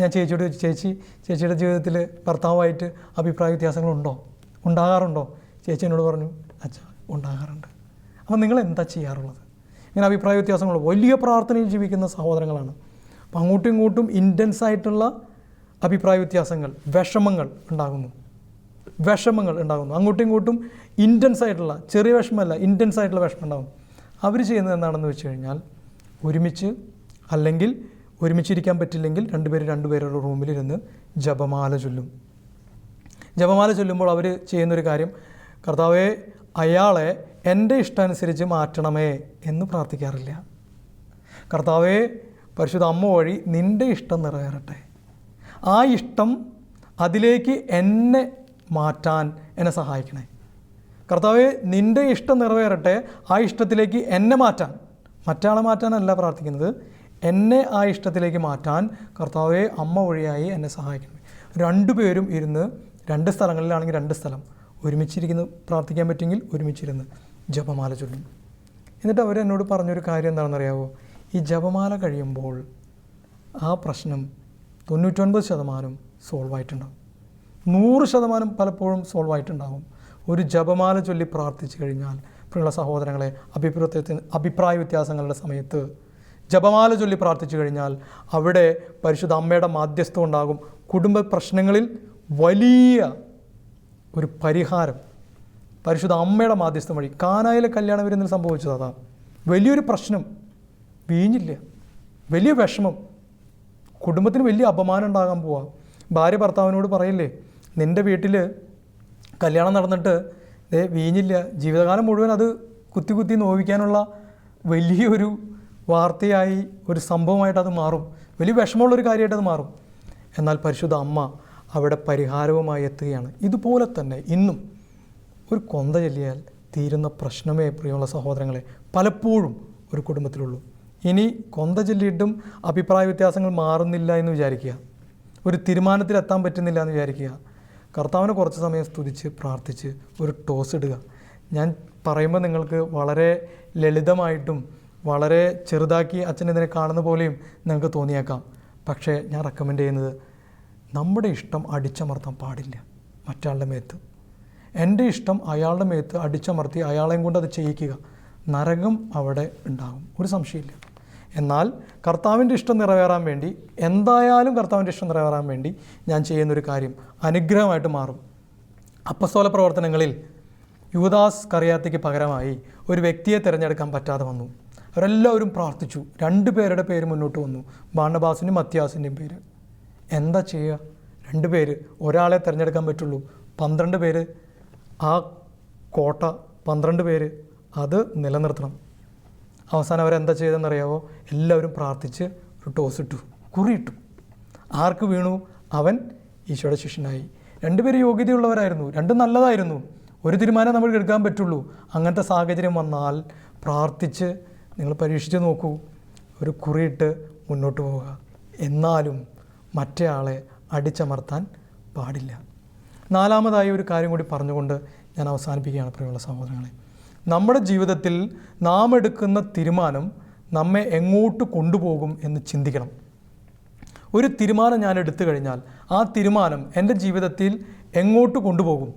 ഞാൻ ചേച്ചിയോട് ചോദിച്ചു ചേച്ചി ചേച്ചിയുടെ ജീവിതത്തിൽ ഭർത്താവായിട്ട് അഭിപ്രായ വ്യത്യാസങ്ങളുണ്ടോ? ഉണ്ടാകാറുണ്ടോ? ചേച്ചി എന്നോട് പറഞ്ഞു അച്ഛാ ഉണ്ടാകാറുണ്ട്. അപ്പം നിങ്ങൾ എന്താ ചെയ്യാറുള്ളത്? ഇങ്ങനെ അഭിപ്രായ വ്യത്യാസങ്ങൾ വലിയ പ്രാർത്ഥനയിൽ ജീവിക്കുന്ന സഹോദരങ്ങളാണ്. അപ്പോൾ അങ്ങോട്ടും ഇങ്ങോട്ടും ഇന്റൻസ് ആയിട്ടുള്ള അഭിപ്രായ വ്യത്യാസങ്ങൾ വിഷമങ്ങൾ ഉണ്ടാകുന്നു. വിഷമങ്ങൾ ഉണ്ടാകുന്നു. അങ്ങോട്ടും ഇങ്ങോട്ടും ഇന്റൻസ് ആയിട്ടുള്ള ചെറിയ വിഷമമല്ല ഇന്റൻസ് ആയിട്ടുള്ള വിഷമം ഉണ്ടാകും അവർ ചെയ്യുന്നത് എന്താണെന്ന് വെച്ച് കഴിഞ്ഞാൽ ഒരുമിച്ച് അല്ലെങ്കിൽ ഒരുമിച്ചിരിക്കാൻ പറ്റില്ലെങ്കിൽ രണ്ടുപേർ രണ്ടുപേരുടെ റൂമിലിരുന്ന് ജപമാല ചൊല്ലും. ജപമാല ചൊല്ലുമ്പോൾ അവർ ചെയ്യുന്നൊരു കാര്യം കർത്താവെ അയാളെ എന്റെ ഇഷ്ടമനുസരിച്ച് മാറ്റണമേ എന്ന് പ്രാർത്ഥിക്കാറില്ല. കർത്താവെ പരിശുദ്ധ അമ്മ വഴി നിന്റെ ഇഷ്ടം നിറവേറട്ടെ. ആ ഇഷ്ടം അതിലേക്ക് എന്നെ മാറ്റാൻ എന്നെ സഹായിക്കണേ. കർത്താവ് നിന്റെ ഇഷ്ടം നിറവേറട്ടെ ആ ഇഷ്ടത്തിലേക്ക് എന്നെ മാറ്റാൻ. മറ്റാളെ മാറ്റാനല്ല പ്രാർത്ഥിക്കുന്നത്. എന്നെ ആ ഇഷ്ടത്തിലേക്ക് മാറ്റാൻ കർത്താവെ അമ്മ വഴിയായി എന്നെ സഹായിക്കണമേ. രണ്ടുപേരും ഇരുന്ന് രണ്ട് സ്ഥലങ്ങളിലാണെങ്കിൽ രണ്ട് സ്ഥലം. ഒരുമിച്ചിരിക്കുന്ന പ്രാർത്ഥിക്കാൻ പറ്റുമെങ്കിൽ ഒരുമിച്ചിരുന്ന് ജപമാല ചൊല്ലും. എന്നിട്ട് അവർ എന്നോട് പറഞ്ഞൊരു കാര്യം എന്താണെന്ന് അറിയാവോ ഈ ജപമാല കഴിയുമ്പോൾ ആ പ്രശ്നം തൊണ്ണൂറ്റൊൻപത് ശതമാനം സോൾവ് ആയിട്ടുണ്ടാവും. നൂറ് ശതമാനം പലപ്പോഴും സോൾവ് ആയിട്ടുണ്ടാവും. ഒരു ജപമാല ചൊല്ലി പ്രാർത്ഥിച്ചു കഴിഞ്ഞാൽ പ്രിയുള്ള സഹോദരങ്ങളെ അഭിപ്രായത്തിന് അഭിപ്രായ വ്യത്യാസങ്ങളുടെ സമയത്ത് ജപമാല ചൊല്ലി പ്രാർത്ഥിച്ചു കഴിഞ്ഞാൽ അവിടെ പരിശുദ്ധ അമ്മയുടെ മാധ്യസ്ഥം ഉണ്ടാകും. കുടുംബ പ്രശ്നങ്ങളിൽ വലിയ ഒരു പരിഹാരം. പരിശുദ്ധ അമ്മയുടെ മാധ്യസ്ഥം വഴി കാനായിലെ കല്യാണം വരുന്നതിൽ സംഭവിച്ചത് അതാണ് വലിയൊരു പ്രശ്നം. വീഞ്ഞില്ല. വലിയ വിഷമം. കുടുംബത്തിന് വലിയ അപമാനം ഉണ്ടാകാൻ പോവാ. ഭാര്യ ഭർത്താവിനോട് പറയില്ലേ നിന്റെ വീട്ടിൽ കല്യാണം നടന്നിട്ട് ദേ വീഞ്ഞില്ല. ജീവിതകാലം മുഴുവൻ അത് കുത്തി കുത്തി നോവിക്കാനുള്ള വലിയൊരു വാർത്തയായി ഒരു സംഭവമായിട്ട് അത് മാറും. വലിയ വിഷമമുള്ളൊരു കാര്യമായിട്ട് അത് മാറും. എന്നാൽ പരിശുദ്ധ അമ്മ അവിടെ പരിഹാരവുമായി എത്തുകയാണ്. ഇതുപോലെ തന്നെ ഇന്നും ഒരു കൊന്ത ചൊല്ലിയാൽ തീരുന്ന പ്രശ്നമേ പ്രിയമുള്ള സഹോദരങ്ങളെ പലപ്പോഴും ഒരു കുടുംബത്തിലുള്ളൂ. ഇനി കൊന്ത ചൊല്ലിയിട്ടും അഭിപ്രായ വ്യത്യാസങ്ങൾ മാറുന്നില്ല എന്ന് വിചാരിക്കുക. ഒരു തീരുമാനത്തിലെത്താൻ പറ്റുന്നില്ല എന്ന് വിചാരിക്കുക. കർത്താവിനെ കുറച്ച് സമയം സ്തുതിച്ച് പ്രാർത്ഥിച്ച് ഒരു ടോസ് ഇടുക. ഞാൻ പറയുമ്പോൾ നിങ്ങൾക്ക് വളരെ ലളിതമായിട്ടും വളരെ ചെറുതാക്കി അച്ഛൻ ഇതിനെ കാണുന്ന പോലെയും നിങ്ങൾക്ക് തോന്നിയേക്കാം. പക്ഷേ ഞാൻ റെക്കമെൻഡ് ചെയ്യുന്നത് നമ്മുടെ ഇഷ്ടം അടിച്ചമർത്താൻ പാടില്ല. മറ്റാളുടെ മേത്ത്. എന്റെ ഇഷ്ടം അയാളുടെ മേത്ത് അടിച്ചമർത്തി അയാളെയും കൊണ്ട് അത് ചെയ്യിക്കുക. നരകം അവിടെ ഉണ്ടാകും. ഒരു സംശയമില്ല എന്നാൽ കർത്താവിന്റെ ഇഷ്ടം നിറവേറാൻ വേണ്ടി എന്തായാലും കർത്താവിന്റെ ഇഷ്ടം നിറവേറാൻ വേണ്ടി ഞാൻ ചെയ്യുന്നൊരു കാര്യം അനുഗ്രഹമായിട്ട് മാറും. അപ്പസ്തോല പ്രവർത്തനങ്ങളിൽ യുവദാസ് കറിയാത്തിക്ക് പകരമായി ഒരു വ്യക്തിയെ തിരഞ്ഞെടുക്കാൻ പറ്റാതെ വന്നു. അവരെല്ലാവരും പ്രാർത്ഥിച്ചു. രണ്ട് പേരുടെ പേര് മുന്നോട്ട് വന്നു. ബാണബാസിന്റെയും മത്യാസിന്റെയും പേര്. എന്താ ചെയ്യുക? രണ്ട് പേര്. ഒരാളെ തിരഞ്ഞെടുക്കാൻ പറ്റുള്ളൂ. പന്ത്രണ്ട് പേര്. ആ കോട്ട പന്ത്രണ്ട് പേര്. അത് നിലനിർത്തണം. അവസാനം അവരെന്താ ചെയ്തെന്നറിയാവോ എല്ലാവരും പ്രാർത്ഥിച്ച് ഒരു ടോസ് ഇട്ടു. കുറിയിട്ടു. ആർക്ക് വീണു? അവൻ ഈശോയുടെ ശിഷ്യനായി. രണ്ടുപേര് യോഗ്യതയുള്ളവരായിരുന്നു. രണ്ടും നല്ലതായിരുന്നു. ഒരു തീരുമാനം നമ്മൾ എടുക്കാൻ പറ്റുള്ളൂ. അങ്ങനത്തെ സാഹചര്യം വന്നാൽ പ്രാർത്ഥിച്ച് നിങ്ങൾ പരീക്ഷിച്ച് നോക്കൂ. ഒരു കുറിയിട്ട് മുന്നോട്ട് പോവുക. എന്നാലും മറ്റേ ആളെ അടിച്ചമർത്താൻ പാടില്ല. നാലാമതായി ഒരു കാര്യം കൂടി പറഞ്ഞുകൊണ്ട് ഞാൻ അവസാനിപ്പിക്കുകയാണ് പ്രിയമുള്ള സഹോദരങ്ങളെ. നമ്മുടെ ജീവിതത്തിൽ നാം എടുക്കുന്ന തീരുമാനം നമ്മെ എങ്ങോട്ട് കൊണ്ടുപോകും എന്ന് ചിന്തിക്കണം. ഒരു തീരുമാനം ഞാൻ എടുത്തു കഴിഞ്ഞാൽ ആ തീരുമാനം എന്റെ ജീവിതത്തിൽ എങ്ങോട്ട് കൊണ്ടുപോകും?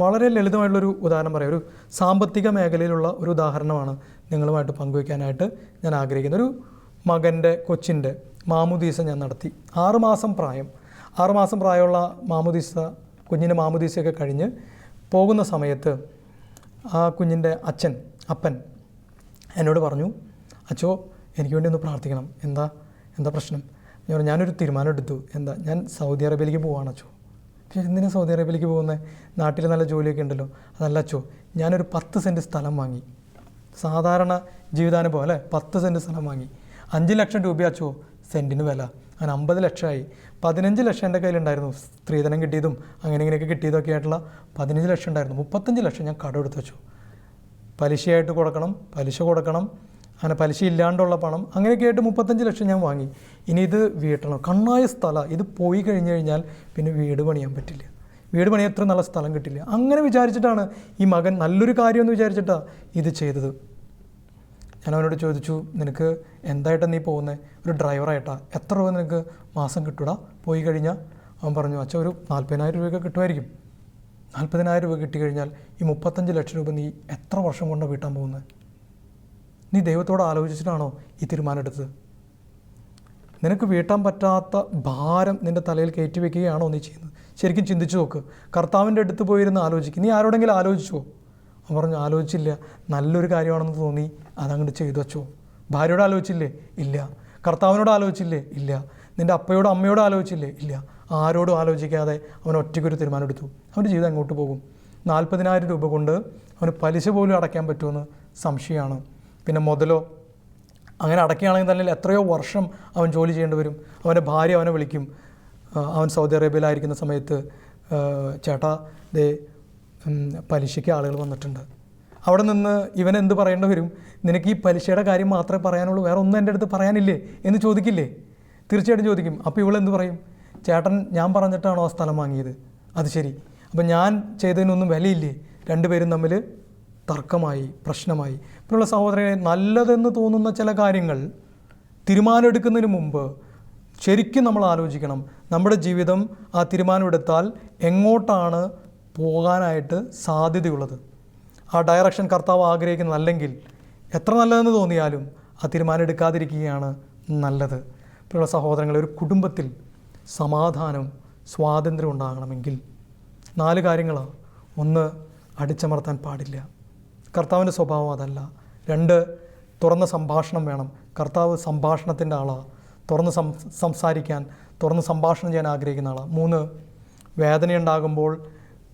വളരെ ലളിതമായിട്ടുള്ളൊരു ഉദാഹരണം പറയാം. ഒരു സാമ്പത്തിക മേഖലയിലുള്ള ഒരു ഉദാഹരണമാണ് നിങ്ങളുമായിട്ട് പങ്കുവയ്ക്കാനായിട്ട് ഞാൻ ആഗ്രഹിക്കുന്നത്. ഒരു മകന്റെ കൊച്ചിന്റെ മാമുദീസ ഞാൻ നടത്തി. ആറുമാസം പ്രായം. ആറുമാസം പ്രായമുള്ള മാമുദീസ കുഞ്ഞിന്റെ മാമുദീസയൊക്കെ കഴിഞ്ഞ് പോകുന്ന സമയത്ത് ആ കുഞ്ഞിന്റെ അച്ഛൻ അപ്പൻ എന്നോട് പറഞ്ഞു അച്ഛോ എനിക്ക് വേണ്ടി ഒന്ന് പ്രാർത്ഥിക്കണം. എന്താ? എന്താ പ്രശ്നം? ഞാൻ പറഞ്ഞു ഞാനൊരു തീരുമാനം എടുത്തു. എന്താ? ഞാൻ സൗദി അറേബ്യയിലേക്ക് പോവാണ് അച്ഛോ എന്തിനാണ് സൗദി അറേബ്യയിലേക്ക് പോകുന്നത് നാട്ടിൽ നല്ല ജോലിയൊക്കെ ഉണ്ടല്ലോ. അതല്ല അച്ഛോ ഞാനൊരു പത്ത് സെന്റ് സ്ഥലം വാങ്ങി. സാധാരണ ജീവിതാനുഭവം അല്ലേ? പത്ത് സെന്റ് സ്ഥലം വാങ്ങി. അഞ്ച് ലക്ഷം രൂപ അച്ഛോ സെന്റിന് വില. അങ്ങനെ അമ്പത് ലക്ഷമായി. പതിനഞ്ച് ലക്ഷം എന്റെ കയ്യിലുണ്ടായിരുന്നു. സ്ത്രീധനം കിട്ടിയതും അങ്ങനെ ഇങ്ങനെയൊക്കെ കിട്ടിയതൊക്കെ ആയിട്ടുള്ള പതിനഞ്ച് ലക്ഷം ഉണ്ടായിരുന്നു. മുപ്പത്തഞ്ച് ലക്ഷം ഞാൻ കടം എടുത്ത് വെച്ചു. പലിശയായിട്ട് കൊടുക്കണം പലിശ കൊടുക്കണം. അങ്ങനെ പലിശ ഇല്ലാണ്ടുള്ള പണം അങ്ങനെയൊക്കെ ആയിട്ട് മുപ്പത്തഞ്ച് ലക്ഷം ഞാൻ വാങ്ങി. ഇനി ഇത് വീട്ടണം. കണ്ണായ സ്ഥലം. ഇത് പോയി കഴിഞ്ഞ് കഴിഞ്ഞാൽ പിന്നെ വീട് പണിയാൻ പറ്റില്ല. വീട് പണിയാൻ എത്ര നല്ല സ്ഥലം കിട്ടില്ല. അങ്ങനെ വിചാരിച്ചിട്ടാണ് ഈ മകൻ നല്ലൊരു കാര്യമെന്ന് വിചാരിച്ചിട്ടാണ് ഇത് ചെയ്തത്. ഞാൻ അവനോട് ചോദിച്ചു നിനക്ക് എന്തായിട്ടാണ് നീ പോകുന്നത് ഒരു ഡ്രൈവറായിട്ടാ എത്ര രൂപ നിനക്ക് മാസം കിട്ടൂടാ? പോയി കഴിഞ്ഞാൽ അവൻ പറഞ്ഞു അച്ഛൻ ഒരു നാൽപ്പതിനായിരം രൂപയൊക്കെ കിട്ടുമായിരിക്കും. നാൽപ്പതിനായിരം രൂപ കിട്ടിക്കഴിഞ്ഞാൽ ഈ മുപ്പത്തഞ്ച് ലക്ഷം രൂപ നീ എത്ര വർഷം കൊണ്ട് വീട്ടാൻ പോകുന്നത് നീ ദൈവത്തോട് ആലോചിച്ചിട്ടാണോ ഈ തീരുമാനം എടുത്തത്? നിനക്ക് വീട്ടാൻ പറ്റാത്ത ഭാരം നിന്റെ തലയിൽ കയറ്റി വെക്കുകയാണോ നീ ചെയ്യുന്നത്? ശരിക്കും ചിന്തിച്ചു നോക്ക്. കർത്താവിന്റെ അടുത്ത് പോയിരുന്ന് ആലോചിക്കും. നീ ആരോടെങ്കിലും ആലോചിച്ചോ അവൻ പറഞ്ഞു ആലോചിച്ചില്ല. നല്ലൊരു കാര്യമാണെന്ന് തോന്നി അതങ്ങോട്ട് ചെയ്തു വച്ചോ. ഭാര്യയോട് ആലോചിച്ചില്ലേ? ഇല്ല. കർത്താവിനോട് ആലോചിച്ചില്ലേ? ഇല്ല. നിന്റെ അപ്പയോടും അമ്മയോട് ആലോചിച്ചില്ലേ? ഇല്ല. ആരോടും ആലോചിക്കാതെ അവൻ ഒറ്റയ്ക്കൊരു തീരുമാനം എടുത്തു. അവന്റെ ജീവിതം അങ്ങോട്ട് പോകും. നാൽപ്പതിനായിരം രൂപ കൊണ്ട് അവന് പലിശ പോലും അടയ്ക്കാൻ പറ്റുമെന്ന് സംശയമാണ്. പിന്നെ മുതലോ അങ്ങനെ അടയ്ക്കുകയാണെങ്കിൽ തന്നെ എത്രയോ വർഷം അവൻ ജോലി ചെയ്യേണ്ടി വരും. അവന്റെ ഭാര്യ അവനെ വിളിക്കും. അവൻ സൗദി അറേബ്യയിലായിരിക്കുന്ന സമയത്ത് ചേട്ടാ ദേ പലിശയ്ക്ക് ആളുകൾ വന്നിട്ടുണ്ട്. അവിടെ നിന്ന് ഇവൻ എന്ത് പറയേണ്ടി വരും? നിനക്ക് ഈ പലിശയുടെ കാര്യം മാത്രമേ പറയാനുള്ളൂ വേറെ ഒന്നും എന്റെ അടുത്ത് പറയാനില്ലേ എന്ന് ചോദിക്കില്ലേ? തീർച്ചയായിട്ടും ചോദിക്കും. അപ്പോൾ ഇവൾ ഇവളെന്ത് പറയും? ചേട്ടൻ ഞാൻ പറഞ്ഞിട്ടാണോ ആ സ്ഥലം വാങ്ങിയത്? അത് ശരി. അപ്പം ഞാൻ ചെയ്തതിനൊന്നും വിലയില്ലേ? രണ്ടുപേരും തമ്മിൽ തർക്കമായി പ്രശ്നമായി. ഇപ്പോഴുള്ള സഹോദരനെ നല്ലതെന്ന് തോന്നുന്ന ചില കാര്യങ്ങൾ തീരുമാനമെടുക്കുന്നതിന് മുമ്പ് ശരിക്കും നമ്മൾ ആലോചിക്കണം. നമ്മുടെ ജീവിതം ആ തീരുമാനമെടുത്താൽ എങ്ങോട്ടാണ് പോകാനായിട്ട് സാധ്യതയുള്ളത്. ആ ഡയറക്ഷൻ കർത്താവ് ആഗ്രഹിക്കുന്നതല്ലെങ്കിൽ എത്ര നല്ലതെന്ന് തോന്നിയാലും ആ തീരുമാനം എടുക്കാതിരിക്കുകയാണ് നല്ലത്. ഇപ്പോഴുള്ള സഹോദരങ്ങളെ ഒരു കുടുംബത്തിൽ സമാധാനം സ്വാതന്ത്ര്യം ഉണ്ടാകണമെങ്കിൽ നാല് കാര്യങ്ങളാണ് ഒന്ന് അടിച്ചമർത്താൻ പാടില്ല. കർത്താവിന്റെ സ്വഭാവം അതല്ല. രണ്ട് തുറന്ന സംഭാഷണം വേണം. കർത്താവ് സംഭാഷണത്തിന്റെ ആളാണ് തുറന്ന് സംസാരിക്കാൻ തുറന്ന് സംഭാഷണം ചെയ്യാൻ ആഗ്രഹിക്കുന്ന ആളാണ് മൂന്ന് വേദനയുണ്ടാകുമ്പോൾ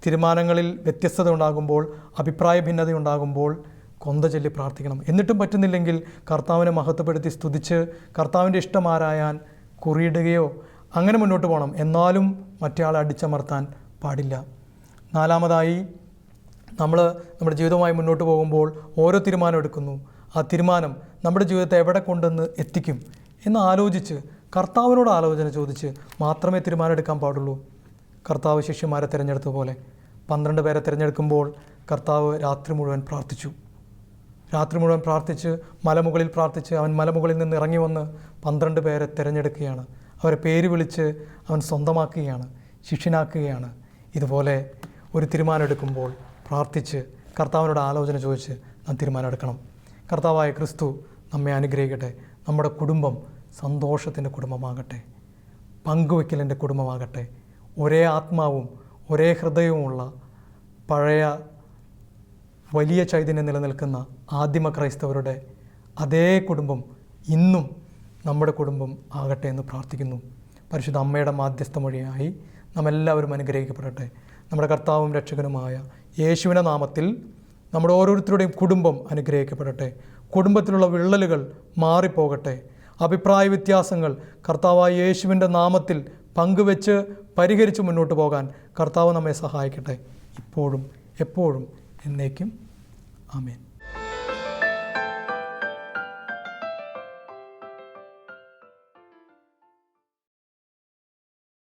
തീരുമാനങ്ങളിൽ വ്യത്യസ്തത ഉണ്ടാകുമ്പോൾ അഭിപ്രായ ഭിന്നത ഉണ്ടാകുമ്പോൾ കൊന്ത ചൊല്ലി പ്രാർത്ഥിക്കണം. എന്നിട്ടും പറ്റുന്നില്ലെങ്കിൽ കർത്താവിനെ മഹത്വപ്പെടുത്തി സ്തുതിച്ച് കർത്താവിന്റെ ഇഷ്ടം ആരായാൻ കുറിയിടുകയോ അങ്ങനെ മുന്നോട്ട് പോകണം. എന്നാലും മറ്റേയാളെ അടിച്ചമർത്താൻ പാടില്ല. നാലാമതായി നമ്മൾ നമ്മുടെ ജീവിതവുമായി മുന്നോട്ട് പോകുമ്പോൾ ഓരോ തീരുമാനം എടുക്കുന്നു. ആ തീരുമാനം നമ്മുടെ ജീവിതത്തെ എവിടെ കൊണ്ടുവന്ന് എത്തിക്കും എന്ന് ആലോചിച്ച് കർത്താവിനോട് ആലോചന ചോദിച്ച് മാത്രമേ തീരുമാനം എടുക്കാൻ പാടുള്ളൂ. കർത്താവ് ശിഷ്യന്മാരെ തിരഞ്ഞെടുത്ത പോലെ പന്ത്രണ്ട് പേരെ തിരഞ്ഞെടുക്കുമ്പോൾ കർത്താവ് രാത്രി മുഴുവൻ പ്രാർത്ഥിച്ചു. രാത്രി മുഴുവൻ പ്രാർത്ഥിച്ച് മലമുകളിൽ പ്രാർത്ഥിച്ച് അവൻ മലമുകളിൽ നിന്ന് ഇറങ്ങി വന്ന് പന്ത്രണ്ട് പേരെ തിരഞ്ഞെടുക്കുകയാണ്. അവരെ പേര് വിളിച്ച് അവൻ സ്വന്തമാക്കുകയാണ് ശിഷ്യനാക്കുകയാണ്. ഇതുപോലെ ഒരു തീരുമാനം എടുക്കുമ്പോൾ പ്രാർത്ഥിച്ച് കർത്താവിനോട് ആലോചന ചോദിച്ച് നാം തീരുമാനമെടുക്കണം കർത്താവായ ക്രിസ്തു നമ്മെ അനുഗ്രഹിക്കട്ടെ. നമ്മുടെ കുടുംബം സന്തോഷത്തിന്റെ കുടുംബമാകട്ടെ. പങ്കുവയ്ക്കലിന്റെ കുടുംബമാകട്ടെ. ഒരേ ആത്മാവും ഒരേ ഹൃദയവുമുള്ള പഴയ വലിയ ചൈതന്യം നിലനിൽക്കുന്ന ആദിമ ക്രൈസ്തവരുടെ അതേ കുടുംബം ഇന്നും നമ്മുടെ കുടുംബം ആകട്ടെ എന്ന് പ്രാർത്ഥിക്കുന്നു. പരിശുദ്ധ അമ്മയുടെ മാധ്യസ്ഥ വഴിയായി നാം എല്ലാവരും അനുഗ്രഹിക്കപ്പെടട്ടെ. നമ്മുടെ കർത്താവും രക്ഷകനുമായ യേശുവിന്റെ നാമത്തിൽ നമ്മുടെ ഓരോരുത്തരുടെയും കുടുംബം അനുഗ്രഹിക്കപ്പെടട്ടെ. കുടുംബത്തിലുള്ള വിള്ളലുകൾ മാറിപ്പോകട്ടെ. അഭിപ്രായ വ്യത്യാസങ്ങൾ കർത്താവായ യേശുവിന്റെ നാമത്തിൽ പങ്കുവെച്ച് പരിഹരിച്ച് മുന്നോട്ട് പോകാൻ കർത്താവ് നമ്മെ സഹായിക്കട്ടെ. ഇപ്പോഴും എപ്പോഴും എന്നേക്കും. ആമേൻ.